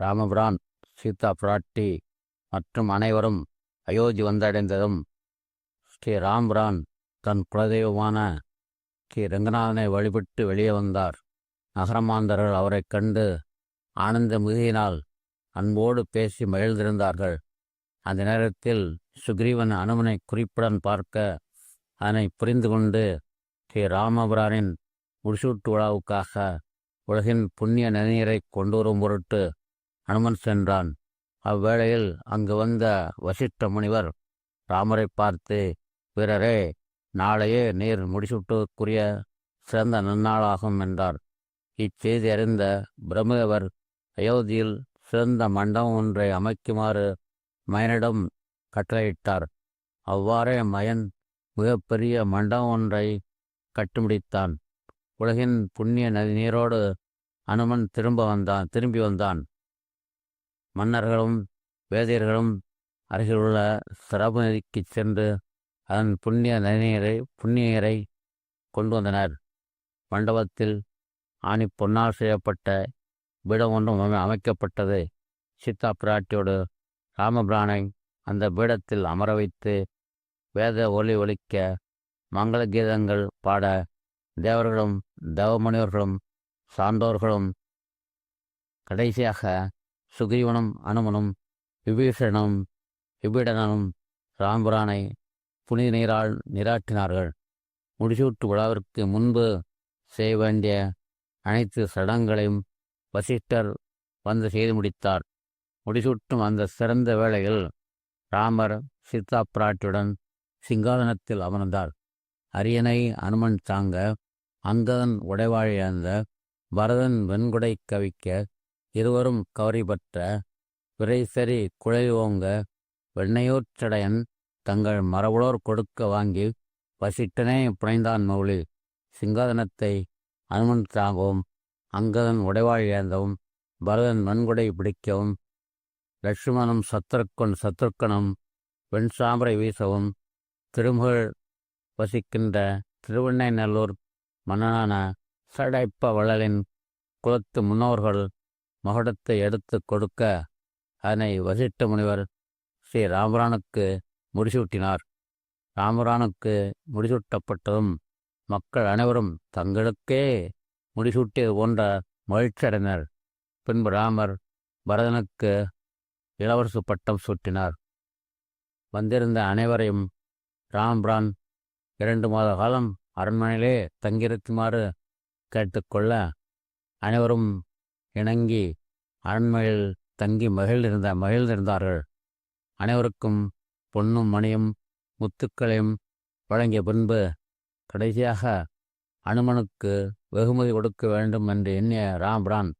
ராமபிரான் சீதா பிராட்டி மற்றும் அனைவரும் அயோத்தி வந்தடைந்ததும் ஸ்ரீ ராம்பிரான் தன் குலதெய்வமான ஸ்ரீ ரங்கநாதனை வழிபட்டு வெளியே வந்தார். நகரமாந்தர்கள் அவரைக் கண்டு ஆனந்த மிகுதியினால் அன்போடு பேசி மகிழ்ந்திருந்தார்கள். அந்த நேரத்தில் சுக்ரீவன் அனுமனை குறிப்புடன் பார்க்க அதனை புரிந்து கொண்டு ஸ்ரீ ராமபிரானின் முடிசூட்டு விழாவுக்காக உலகின் புண்ணிய நதிநீரை கொண்டு வரும் பொருட்டு அனுமன் சென்றான். அவ்வேளையில் அங்கு வந்த வசிஷ்ட முனிவர் ராமரை பார்த்து பிறரே நாளையே நீர் முடிசூட்டுக்குரிய சிறந்த நன்னாளாகும் என்றார். இச்செய்தி அறிந்த பிரம்மதேவர் அயோத்தியில் சிறந்த மண்டபம் ஒன்றை அமைக்குமாறு மயனிடம் கட்டளையிட்டார். அவ்வாறே மயன் மிகப்பெரிய மண்டபம் ஒன்றை கட்டுமுடித்தான். உலகின் புண்ணிய நதி நீரோடு அனுமன் திரும்ப வந்தான் திரும்பி வந்தான். மன்னர்களும் வேதியர்களும் அருகிலுள்ள சிறப்பு சென்று அதன் புண்ணிய நதிநீரை புண்ணியரை கொண்டு வந்தனர். மண்டபத்தில் ஆணி பொன்னால் செய்யப்பட்ட பீடம் ஒன்றும் அமைக்கப்பட்டது. சீதா பிராட்டியோடு ராமபிரானை அந்த பீடத்தில் அமர வைத்து வேத ஒலி ஒலிக்க மங்கள கீதங்கள் பாட தேவர்களும் தேவமணியர்களும் சான்றோர்களும் கடைசியாக சுகிரீவனும் அனுமனும் விபீஷணனும் விபீடனனும் ராம்புரானை புனித நீரால் நீராட்டினார்கள் முடிசூட்டு விழாவிற்கு முன்பு செய்ய வேண்டிய அனைத்து சடங்களையும் வசிஷ்டர் வந்து செய்து முடித்தார். முடிசூட்டும் அந்த சிறந்த வேளையில் ராமர் சீதா பிராட்டியுடன் சிங்காதனத்தில் அமர்ந்தார். அரியணை அனுமன் தாங்க அங்கதன் உடைவாழியந்த பரதன் வெண்குடை கவிக்க இருவரும் கவரிபற்ற விரைசரி குழை ஓங்க வெண்ணையூர்ச்சடையன் தங்கள் மரபுளோர் கொடுக்க வாங்கி வசிட்டனே புனைந்தான் மௌலி. சிங்காதனத்தை அனுமன் தாங்கவும் அங்கதன் உடைவாழ் இழந்தவும் பரதன் வன்கொடை பிடிக்கவும் லட்சுமணனும் சத்ருக்கன் சத்ருக்கனும் வெண் சாம்பரை வீசவும் திருமுகள் வசிக்கின்ற திருவெண்ணைநல்லூர் மன்னனான சடைப்ப வள்ளலின் குலத்து முன்னோர்கள் மகுடத்தை எடுத்து கொடுக்க அதனை வசிட்ட முனிவர் ஸ்ரீ ராமரானுக்கு முடிசூட்டினார். ராமரானுக்கு முடிசூட்டப்பட்டதும் மக்கள் அனைவரும் தங்களுக்கே முடிசூட்டியது போன்ற மகிழ்ச்சியடைந்தனர். பின்பு ராமர் பரதனுக்கு இளவரசு பட்டம் சூட்டினார். வந்திருந்த அனைவரையும் ராம்பிரான் இரண்டு மாத காலம் அரண்மனையிலே தங்கியிருக்குமாறு கேட்டுக்கொள்ள அனைவரும் இணங்கி அரண்மனையில் தங்கி மகிழ்ந்திருந்த மகிழ்ந்திருந்தார்கள். அனைவருக்கும் பொன்னும் மணியும் முத்துக்களையும் வழங்கிய பின்பு கடைசியாக அனுமனுக்கு வெகுமதி கொடுக்க வேண்டும் என்று எண்ணிய ராம்பிரான்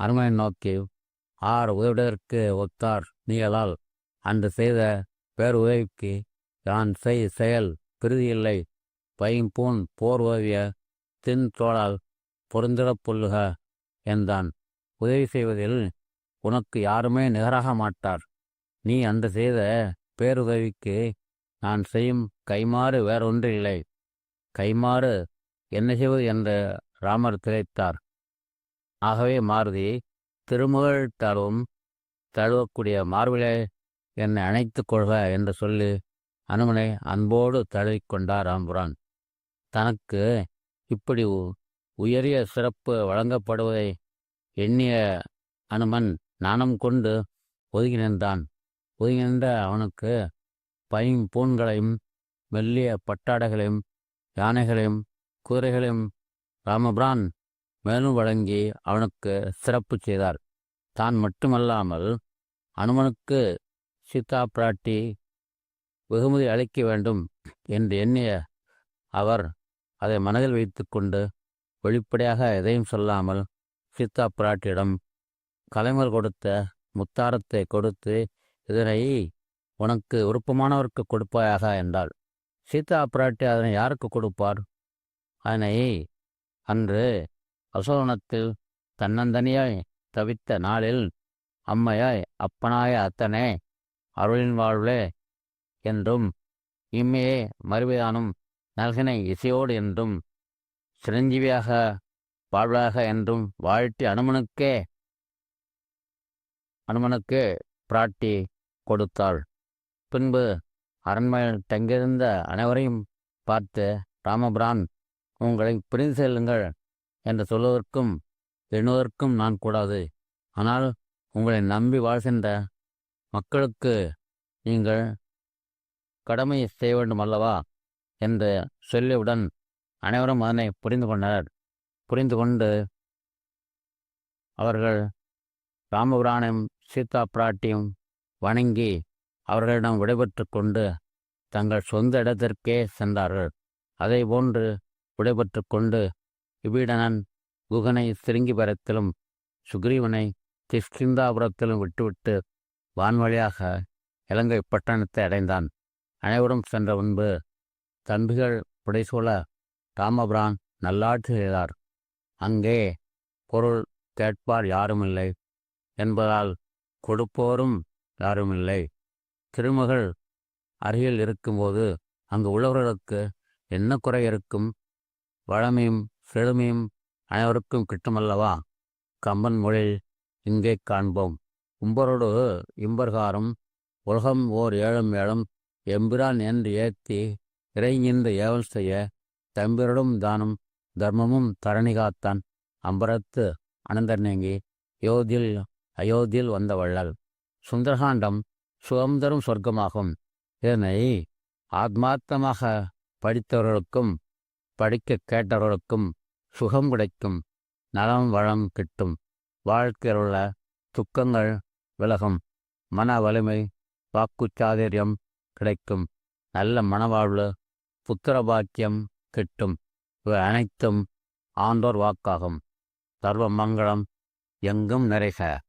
அனுமனை நோக்கி ஆர் உதவிடதற்கு ஒத்தார் நீங்களால். அன்று செய்த பேருதவிக்கு யான் செய் செயல் பிரிதியில்லை பைம்பூன் போர் ஓவிய தின் தோளால் பொருந்திடப் பொல்லுக என்றான். உதவி செய்வதில் உனக்கு யாருமே நிகராக மாட்டார். நீ அந்த செய்த பேருதவிக்கு நான் செய்யும் கைமாறு வேறொன்றில்லை கைமாறு என்ன செய்வது என்று ராமர் திளைத்தார் ஆகவே மாருதி திருமகள் தழுவும் தழுவக்கூடிய மார்பிலே என்னை அணைத்துக் கொள்க என்று சொல்லி அனுமனை அன்போடு தழுவிக்கொண்டார் ராம்புரான். தனக்கு இப்படி உ- உயரிய சிறப்பு வழங்கப்படுவதை எண்ணிய அனுமன் நாணம் கொண்டு ஒதுங்கி நின்றான் ஒதுங்கி நின்ற அவனுக்கு பைம்பூன்களையும் மெல்லிய பட்டாடைகளையும் யானைகளையும் குதிரைகளையும் ராமபிரான் மேலும் வழங்கி அவனுக்கு சிறப்பு செய்தார். தான் மட்டுமல்லாமல் அனுமனுக்கு சீதா பிராட்டி வெகுமதி அளிக்க வேண்டும் என்று எண்ணிய அவர் அதை மனதில் வைத்துக்கொண்டு வெளிப்படையாக எதையும் சொல்லாமல் சீதா பிராட்டியிடம் கலைஞர் கொடுத்த முத்தாரத்தை கொடுத்து இதனை உனக்கு விருப்பமானவருக்கு கொடுப்பாயாக என்றாள். சீதா பிராட்டி அதனை யாருக்கு கொடுப்பார்? அதனை அன்று அசோகனத்தில் தன்னந்தனியாய் தவித்த நாளில் அம்மையாய் அப்பனாய அத்தனே அருளின் வாழ்வே என்றும் இம்மையே மறுவிதானும் நல்கினை இசையோடு என்றும் சிரஞ்சீவியாக வாழ்வாக என்றும் வாழ்த்தி அனுமனுக்கே அனுமனுக்கு பிராட்டி கொடுத்தாள். பின்பு அரண்மனையில் தங்கியிருந்த அனைவரையும் பார்த்து ராமபிரான் உங்களை பிரிந்து செல்லுங்கள் என்று சொல்வதற்கும் எண்ணுவதற்கும் நான் கூடாது. ஆனால் உங்களை நம்பி வாழ்கின்ற மக்களுக்கு நீங்கள் கடமை செய்ய வேண்டும் அல்லவா என்று சொல்லியவுடன் அனைவரும் அதனை புரிந்து கொண்டனர். புரிந்து கொண்டு அவர்கள் ராமபுராணையும் சீதா பிராட்டியும் வணங்கி அவர்களிடம் விடைபெற்று கொண்டு தங்கள் சொந்த இடத்திற்கே சென்றார்கள். அதை போன்று விடைபெற்று கொண்டு விபீடனன் குகனை சிருங்கிபரத்திலும் சுக்ரீவனை கிஷ்கிந்தாபுரத்திலும் விட்டுவிட்டு வான்வழியாக இலங்கை பட்டணத்தை அடைந்தான். அனைவரும் சென்ற முன்பு தம்பிகள் புடைசூழ ராமபிரான் நல்லாட்சி செய்தார். அங்கே பொருள் கேட்பார் யாருமில்லை என்பதால் கொடுப்போரும் யாருமில்லை. திருமகள் அருகில் இருக்கும்போது அங்கு உள்ளவர்களுக்கு என்ன குறை இருக்கும்? வளமையும் செழுமையும் அனைவருக்கும் கிட்டுமல்லவா? கம்பன் மொழி இங்கே காண்போம். உம்பரோடு இம்பர்காரம் உலகம் ஓர் ஏழும் ஏழும் எம்பிரான் என்று ஏத்தி இறைங்கின்ற ஏவல் செய்ய தம்பிரடும் தானும் தர்மமும் தரணிகாத்தான். அம்பரத்து அனந்தர் நீங்கி யோதில் அயோத்தியில் வந்த வள்ளல். சுந்தரகாண்டம் சுதந்திரம் சொர்க்கமாகும். இதனை ஆத்மார்த்தமாக படித்தவர்களுக்கும் படிக்க கேட்டவர்களுக்கும் சுகம் கிடைக்கும். நலம் வளம் கிட்டும். வாழ்க்கையில் உள்ள துக்கங்கள் விலகும். மன வலிமை வாக்குச்சாதுரியம் கிடைக்கும். நல்ல மனவாழ்வு புத்திர பாக்கியம் கிட்டும். இவை அனைத்தும் ஆண்டோர் வாக்காகும். சர்வ மங்களம் எங்கும் நிறைக.